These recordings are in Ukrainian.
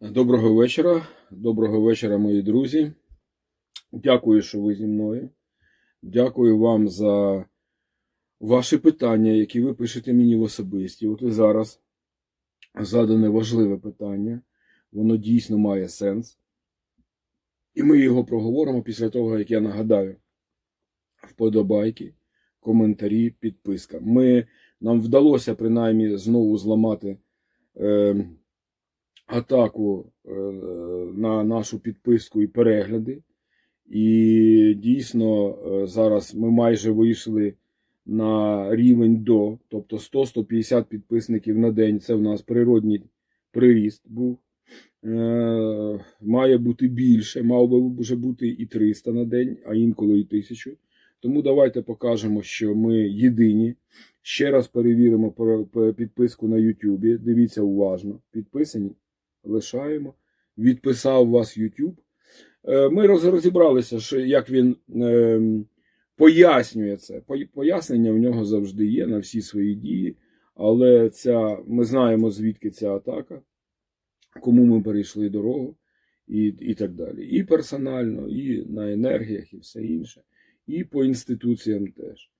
Доброго вечора. Доброго вечора, мої друзі. Дякую, що ви зі мною. Дякую вам за ваші питання, які ви пишете мені в особисті. От і зараз задане важливе питання. Воно дійсно має сенс. І ми його проговоримо після того, як я нагадаю вподобайки, коментарі, підписка. Ми, Нам вдалося принаймні знову зламати. Е, атаку е, на нашу підписку і перегляди. І дійсно е, зараз ми майже вийшли на рівень до, тобто 100-150 підписників на день. Це в нас природній приріст був. Е, Має бути більше, мав би вже бути і 300 на день, а інколи і 1000. Тому давайте покажемо, що ми єдині. Ще раз перевіримо підписку на YouTube. Дивіться уважно. Підписані лишаємо. Відписав вас YouTube. Е, Ми розібралися, як він е, пояснює це. Пояснення в нього завжди є на всі свої дії. Але ця, ми знаємо, звідки ця атака, кому ми перейшли дорогу і, і так далі. І персонально, і на енергіях, і все інше. І по інституціям теж.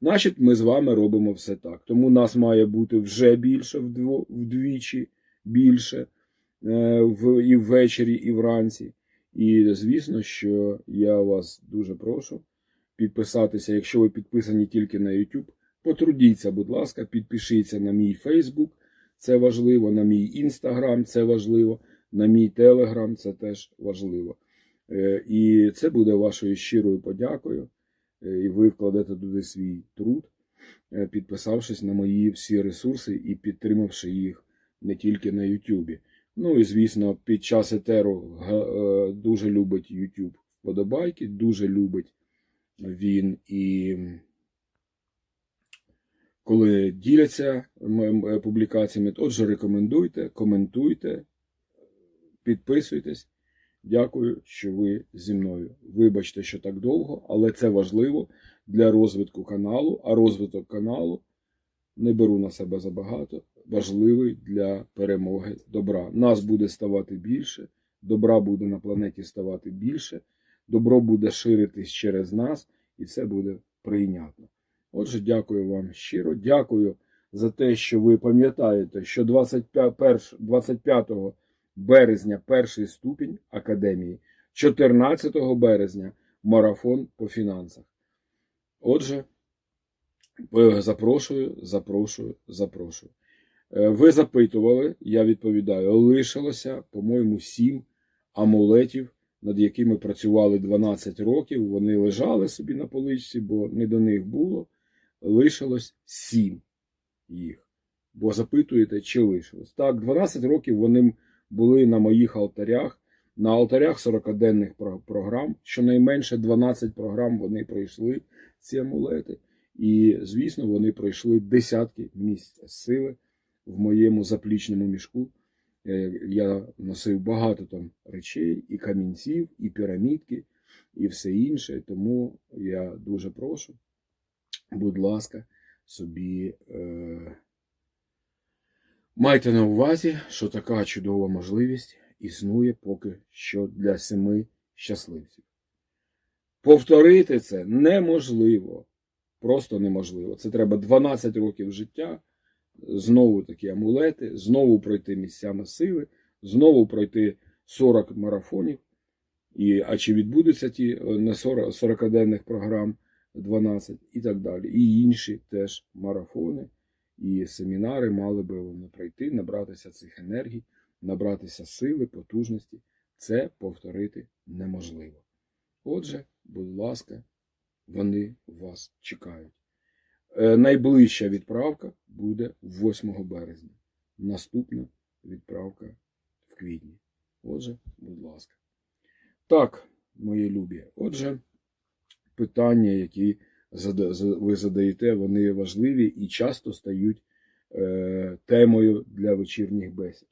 Значить, ми з вами робимо все так. Тому нас має бути вже більше, вдвічі більше в, і ввечері, і вранці. І звісно, що я вас дуже прошу підписатися, якщо ви підписані тільки на YouTube, потрудіться, будь ласка, підпишіться на мій Facebook, це важливо, на мій Instagram, це важливо, на мій Telegram, це теж важливо. Е, І це буде вашою щирою подякою. Е, І ви вкладете туди свій труд, е, підписавшись на мої всі ресурси і підтримавши їх не тільки на YouTube. Ну і звісно, під час етеру е, дуже любить YouTube вподобайки, дуже любить він і коли діляться м- публікаціями. Отже, рекомендуйте, коментуйте, підписуйтесь. Дякую, що ви зі мною. Вибачте, що так довго, але це важливо для розвитку каналу, а розвиток каналу не беру на себе забагато, важливий для перемоги добра. Нас буде ставати більше, добра буде на планеті ставати більше, добро буде ширитись через нас, і це буде прийнятно. Отже, дякую вам щиро. Дякую за те, що ви пам'ятаєте, що 25, 25 березня перший ступінь академії, 14 березня марафон по фінансах. Отже, Запрошую, запрошую, запрошую. Е, Ви запитували, я відповідаю, лишилося, по-моєму, сім амулетів, над якими працювали 12 років. Вони лежали собі на поличці, бо не до них було. Лишилось сім їх. Бо запитуєте, чи лишилось. Так, 12 років вони були на моїх алтарях, на алтарях 40-денних програм. Щонайменше 12 програм вони пройшли, ці амулети. І, звісно, вони пройшли десятки місць сили в моєму заплічному мішку. Е, Я носив багато там речей, і камінців, і пірамідки, і все інше. Тому я дуже прошу, будь ласка, собі е... майте на увазі, що така чудова можливість існує поки що для семи щасливців. Повторити це неможливо просто неможливо. Це треба 12 років життя, знову такі амулети, знову пройти місцями сили, знову пройти 40 марафонів. І, а чи відбудуться ті е, не 40, 40-денних програм 12 і так далі. І інші теж марафони і семінари мали би вони пройти, набратися цих енергій, набратися сили, потужності. Це повторити неможливо. Отже, будь ласка, вони вас чекають. Е, Найближча відправка буде 8 березня. Наступна відправка в квітні. Отже, будь ласка. Так, мої любі. Отже, питання, які ви задаєте, вони важливі і часто стають е, темою для вечірніх бесід.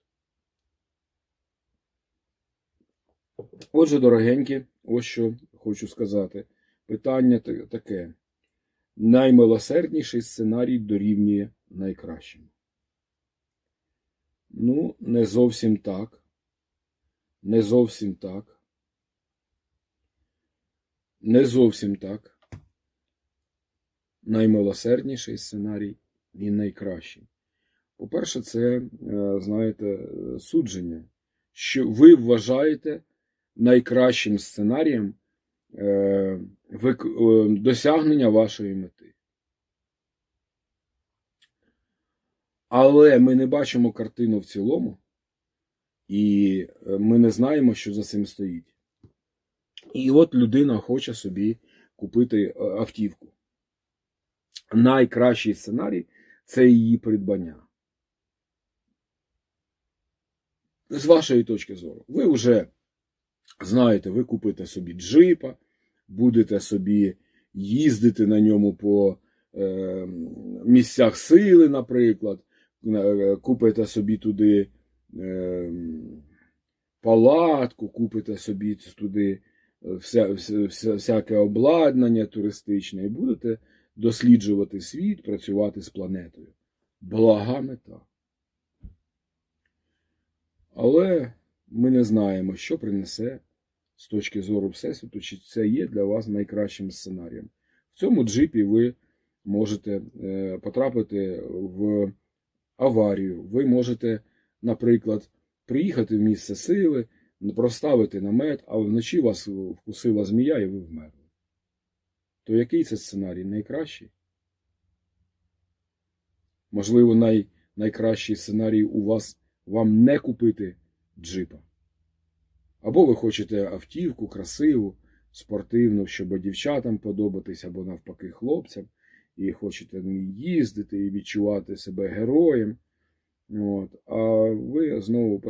Отже, дорогенькі, ось що хочу сказати. Питання таке. Наймилосердніший сценарій дорівнює найкращому. Ну, не зовсім так. Не зовсім так. Не зовсім так. Наймилосердніший сценарій, він найкращий. По-перше, це, е, знаєте, судження, що ви вважаєте найкращим сценарієм е, досягнення вашої мети. Але ми не бачимо картину в цілому, і е, ми не знаємо, що за цим стоїть. І от людина хоче собі купити е, автівку. Найкращий сценарій це її придбання. З вашої точки зору, ви вже знаєте, ви купите собі джипа, будете собі їздити на ньому по е, місцях сили, наприклад, е, купите собі туди е, палатку, купите собі туди вся, вся, вся, всяке обладнання туристичне і будете досліджувати світ, працювати з планетою. Блага мета. Але ми не знаємо, що принесе з точки зору Всесвіту, чи це є для вас найкращим сценарієм. В цьому джипі ви можете е, потрапити в аварію. Ви можете, наприклад, приїхати в місце сили, проставити намет, а вночі вас вкусила змія і ви вмерли. То який це сценарій? Найкращий? Можливо, най, найкращий сценарій у вас вам не купити джипа. Або ви хочете автівку, красиву, спортивну, щоб дівчатам подобатись, або навпаки хлопцям, і хочете їздити і відчувати себе героєм. От. А ви знову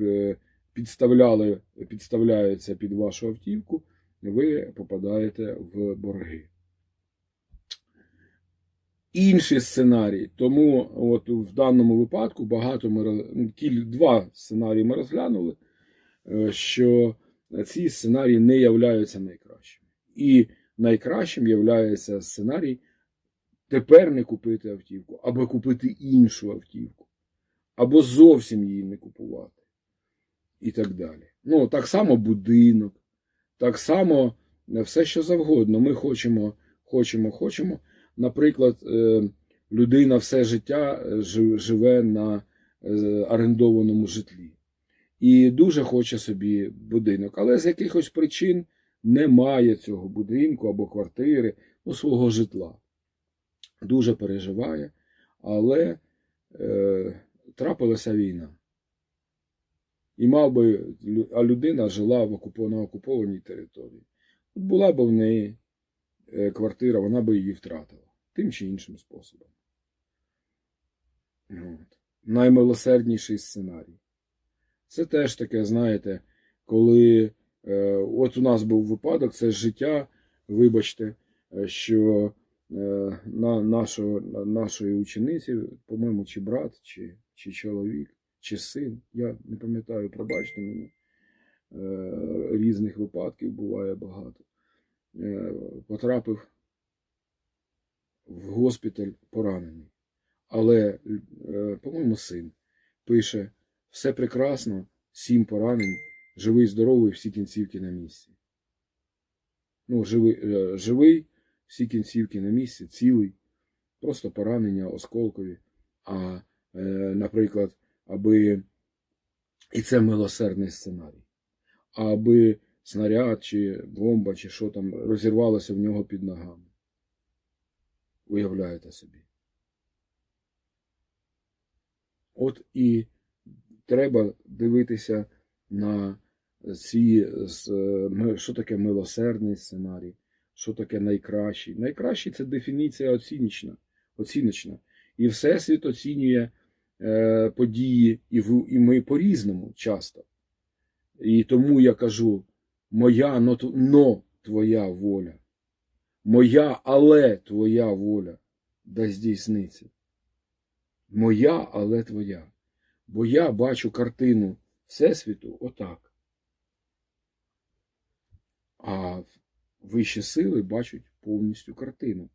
е, підставляли, підставляється під вашу автівку, ви попадаєте в борги. Інший сценарій. Тому от в даному випадку багато ми два сценарії ми розглянули, що ці сценарії не являються найкращими. І найкращим являється сценарій тепер не купити автівку, або купити іншу автівку, або зовсім її не купувати. І так далі. Ну, так само будинок, так само все, що завгодно. Ми хочемо, хочемо, хочемо. Наприклад, е, людина все життя е, живе на е, орендованому житлі і дуже хоче собі будинок, але з якихось причин немає цього будинку або квартири, ну, свого житла. Дуже переживає, але е, трапилася війна. І мав би, а людина жила в окупо- на окупованій території. От була б в неї е, квартира, вона би її втратила тим чи іншим способом. От. Наймилосердніший сценарій. Це теж таке, знаєте, коли е, от у нас був випадок, це життя, вибачте, е, що е, на нашого, на нашої учениці, по-моєму, чи брат, чи, чи чоловік, чи син, я не пам'ятаю, пробачте мені, е, різних випадків буває багато. Е, потрапив в госпіталь поранений. Але, е, по-моєму, син пише: все прекрасно, сім поранень, живий, здоровий, всі кінцівки на місці. Ну, живий, е, живий, всі кінцівки на місці, цілий, просто поранення осколкові. А, е, наприклад, аби і це милосердний сценарій. Аби снаряд чи бомба, чи що там розірвалося в нього під ногами. Уявляєте собі. От і треба дивитися на ці, що таке милосердний сценарій, що таке найкращий. Найкращий це дефініція оціночна. оціночна. І Всесвіт оцінює е, події, і, в, і ми по-різному часто. І тому я кажу: моя, но, но твоя воля, моя, але твоя воля да здійсниться. Моя, але твоя. Бо я бачу картину Всесвіту отак. А вищі сили бачать повністю картину.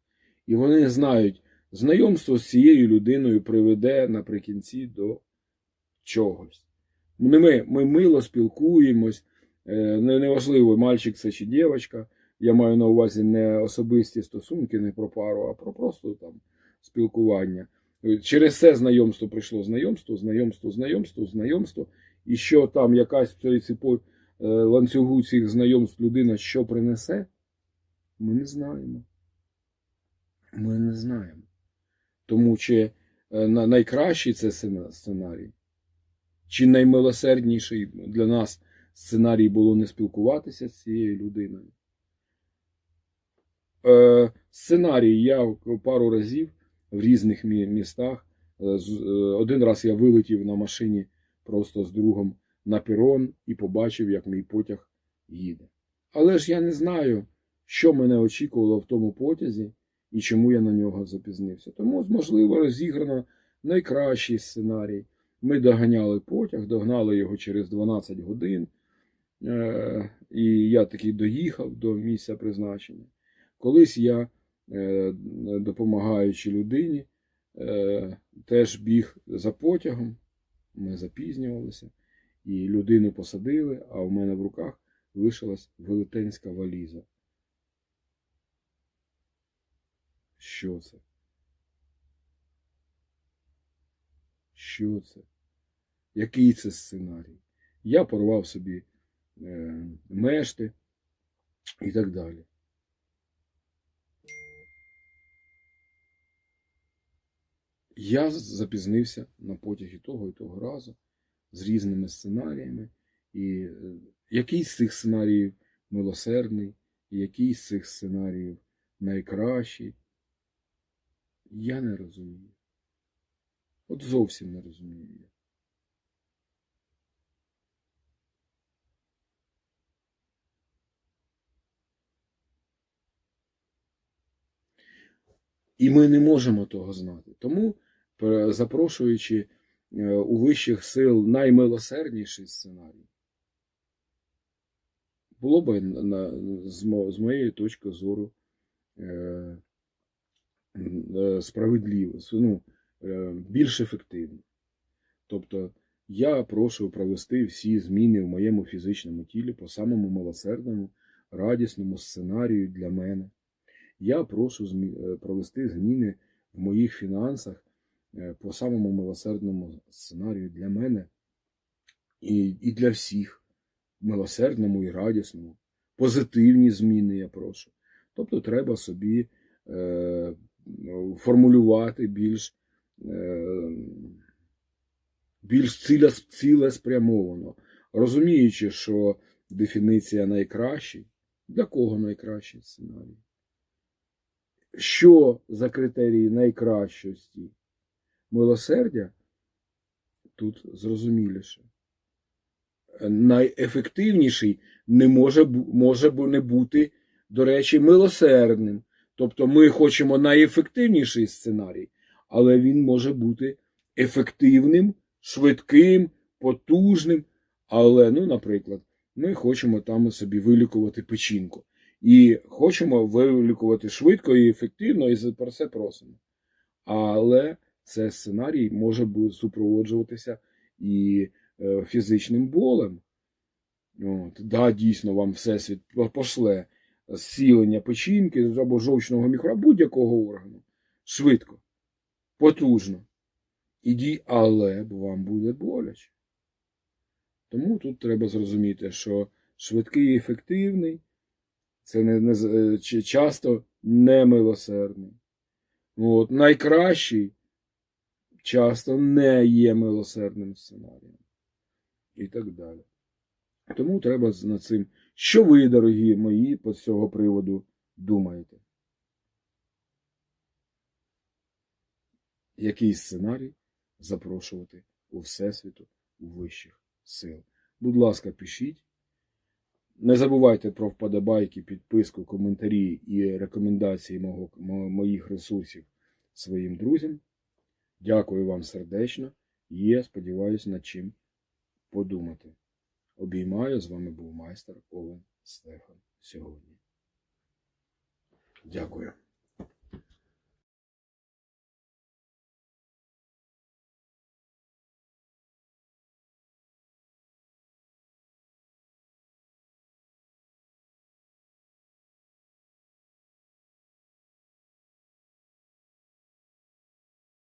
І вони знають, знайомство з цією людиною приведе наприкінці до чогось. Ми, ми мило спілкуємось, е, неважливо, мальчик це чи дівчинка. Я маю на увазі не особисті стосунки, не про пару, а про просто там спілкування. Через це знайомство прийшло знайомство, знайомство, знайомство, знайомство. І що там якась в цій е, ланцюгу цих знайомств людина що принесе, ми не знаємо. Ми не знаємо. Тому чи е, найкращий це сценарій, чи наймилосердніший для нас сценарій було не спілкуватися з цією людиною. Е, сценарій я пару разів в різних містах. Е, е, Один раз я вилетів на машині просто з другом на перон і побачив, як мій потяг їде. Але ж я не знаю, що мене очікувало в тому потязі і чому я на нього запізнився. Тому, можливо, розіграно найкращий сценарій. Ми доганяли потяг, догнали його через 12 годин. Е, І я таки доїхав до місця призначення. Колись я, допомагаючи людині, е, теж біг за потягом, ми запізнювалися, і людину посадили, а в мене в руках лишилась велетенська валіза. Що це? Що це? Який це сценарій? Я порвав собі е, мешти і так далі. Я запізнився на потягі того і того разу з різними сценаріями. І е, який з цих сценаріїв милосердний, і який з цих сценаріїв найкращий, я не розумію. От зовсім не розумію я. І ми не можемо того знати. Тому, запрошуючи е, у вищих сил наймилосердніший сценарій, було б з моєї точки зору е, е, справедливо, ну, більш ефективно. Тобто я прошу провести всі зміни в моєму фізичному тілі по самому милосердному, радісному сценарію для мене. Я прошу провести зміни в моїх фінансах по самому милосердному сценарію для мене і, і для всіх, милосердному і радісному. Позитивні зміни я прошу. Тобто треба собі е, формулювати більш, е, більш цілеспрямовано, розуміючи, що дефініція найкращий, для кого найкращий сценарій? Що за критерії найкращості? Милосердя тут зрозуміліше. Найефективніший не може, може не бути, до речі, милосердним. Тобто ми хочемо найефективніший сценарій, але він може бути ефективним, швидким, потужним. Але, ну, наприклад, ми хочемо там собі вилікувати печінку. І хочемо вилікувати швидко і ефективно, і про це просимо. Але цей сценарій може супроводжуватися і е, фізичним болем. От, да, дійсно, вам всесвіт пошле зцілення печінки або жовчного міхура, будь-якого органу. Швидко, потужно. Іді, але вам буде боляче. Тому тут треба зрозуміти, що швидкий і ефективний це не, не е, часто немилосердний. От, найкращий часто не є милосердним сценарієм. І так далі. Тому треба над цим. Що ви, дорогі мої, по цього приводу думаєте? Який сценарій запрошувати у Всесвіту у вищих сил? Будь ласка, пишіть. Не забувайте про вподобайки, підписку, коментарі і рекомендації моїх ресурсів своїм друзям. Дякую вам сердечно і я сподіваюся над чим подумати. Обіймаю, з вами був майстер Овен Стефан сьогодні. Дякую.